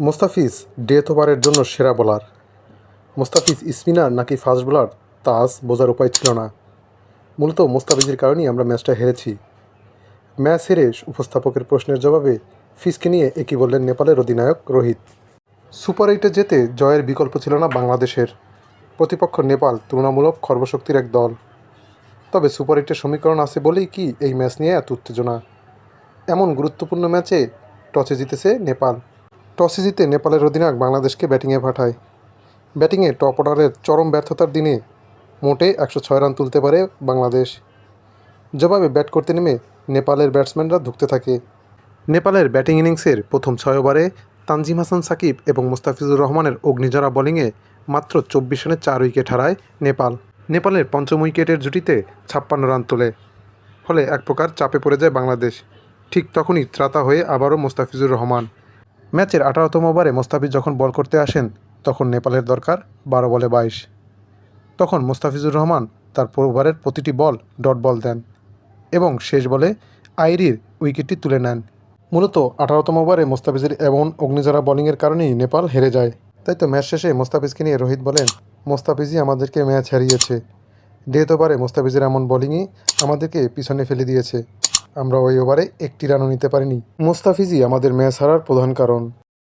Mustafiz, death ওভারের জন্য সেরা বোলার। মোস্তাফিজ স্পিনার নাকি ফাস্ট বোলার, তা আজ বোঝার উপায় ছিল না। মূলত মোস্তাফিজের কারণেই আমরা ম্যাচটা হেরেছি। ম্যাচ হেরে উপস্থাপকের প্রশ্নের জবাবে ফিজকে নিয়ে একই বললেন নেপালের অধিনায়ক রোহিত। সুপার এইটে যেতে জয়ের বিকল্প ছিল না বাংলাদেশের। প্রতিপক্ষ নেপাল তুলনামূলক খর্বশক্তির এক দল। তবে সুপার এইটের সমীকরণ আছে বলেই কি এই ম্যাচ নিয়ে এত উত্তেজনা? এমন গুরুত্বপূর্ণ ম্যাচে টসে জিতেছে নেপাল। টসে জিতে নেপালের অধিনায়ক বাংলাদেশকে ব্যাটিংয়ে পাঠায়। ব্যাটিংয়ে টপ অর্ডারের চরম ব্যর্থতার দিনে মোটে একশো ছয় রান তুলতে পারে বাংলাদেশ। জবাবে ব্যাট করতে নেমে নেপালের ব্যাটসম্যানরা ধুঁকতে থাকে। নেপালের ব্যাটিং ইনিংসের প্রথম ছয় ওভারে তানজিম হাসান সাকিব এবং মুস্তাফিজুর রহমানের অগ্নিজরা বোলিংয়ে মাত্র চব্বিশ রানে চার উইকেট হারায় নেপাল। নেপালের পঞ্চম উইকেটের জুটিতে ছাপ্পান্ন রান তোলে। ফলে এক প্রকার চাপে পড়ে যায় বাংলাদেশ। ঠিক তখনই ত্রাতা হয়ে আবারও মোস্তাফিজুর রহমান। ম্যাচের আঠারোতম ওভারে মোস্তাফিজ যখন বল করতে আসেন, তখন নেপালের দরকার বারো বলে বাইশ। তখন মোস্তাফিজুর রহমান তার ওভারের প্রতিটি বল ডট বল দেন এবং শেষ বলে আইরির উইকেটটি তুলে নেন। মূলত আঠারোতম ওভারে মোস্তাফিজের এমন অগ্নিঝরা বোলিংয়ের কারণেই নেপাল হেরে যায়। তাই তো ম্যাচ শেষে মোস্তাফিজকে নিয়ে রোহিত বলেন, মোস্তাফিজই আমাদেরকে ম্যাচ হারিয়েছে। ডেথ ওভারে মোস্তাফিজের এমন বোলিংই আমাদেরকে পিছনে ফেলে দিয়েছে। আমরা ওই ওভারে একটি রানও নিতে পারিনি। মোস্তাফিজি আমাদের ম্যাচ হারার প্রধান কারণ।